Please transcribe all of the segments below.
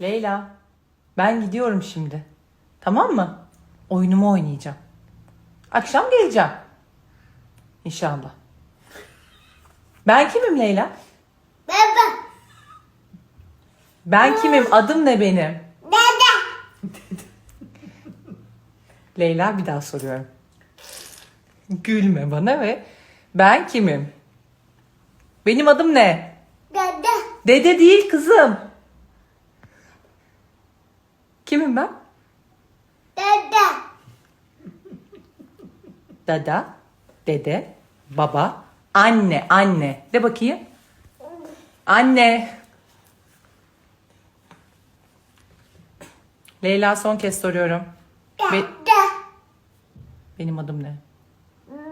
Leyla, ben gidiyorum şimdi. Tamam mı? Oyunumu oynayacağım. Akşam geleceğim. İnşallah. Ben kimim Leyla? Baba. Ben kimim? Adım ne benim? Dede. Leyla bir daha soruyorum. Gülme bana ve ben kimim? Benim adım ne? Dede. Dede değil kızım. Kimim ben? Dede. Dada, dede, baba, anne, anne. De bakayım. Anne. Leyla son kez soruyorum. Dede. benim adım ne?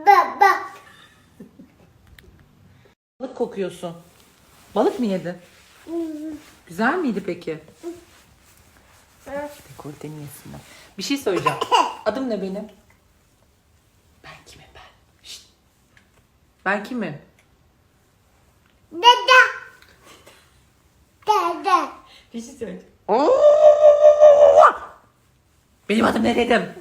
Baba. Balık kokuyorsun. Balık mı yedi? Güzel miydi peki? Dekolteni yesinler. Bir şey söyleyeceğim. Adım ne benim? Ben kimim ben? Şşt. Ben kimim? Dede. Dede. Bir şey söyleyeceğim. Benim adım ne dedim?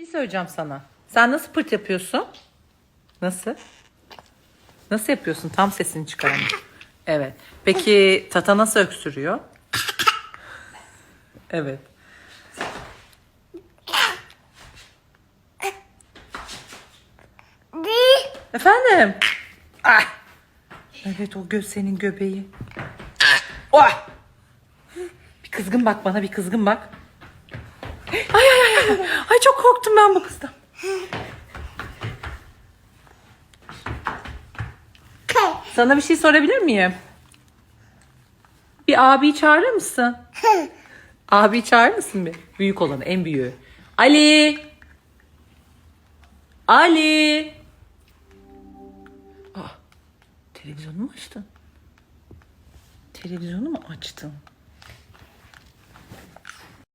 Bir şey söyleyeceğim sana. Sen nasıl pırt yapıyorsun? Nasıl? Nasıl yapıyorsun? Tam sesini çıkaramıyorum. Evet. Peki Tata nasıl öksürüyor? Evet. Di. Efendim? Ah. Evet o göz senin göbeği. Oh. Bir kızgın bak bana bir kızgın bak. Ay ay ay ay. Ay çok korktum ben bu kızdan. Sana bir şey sorabilir miyim? Bir abiyi çağırır mısın? Abi çağırır mısın bir? Büyük olanı, en büyüğü. Ali! Ali! Ah, televizyonu mu açtın? Televizyonu mu açtın?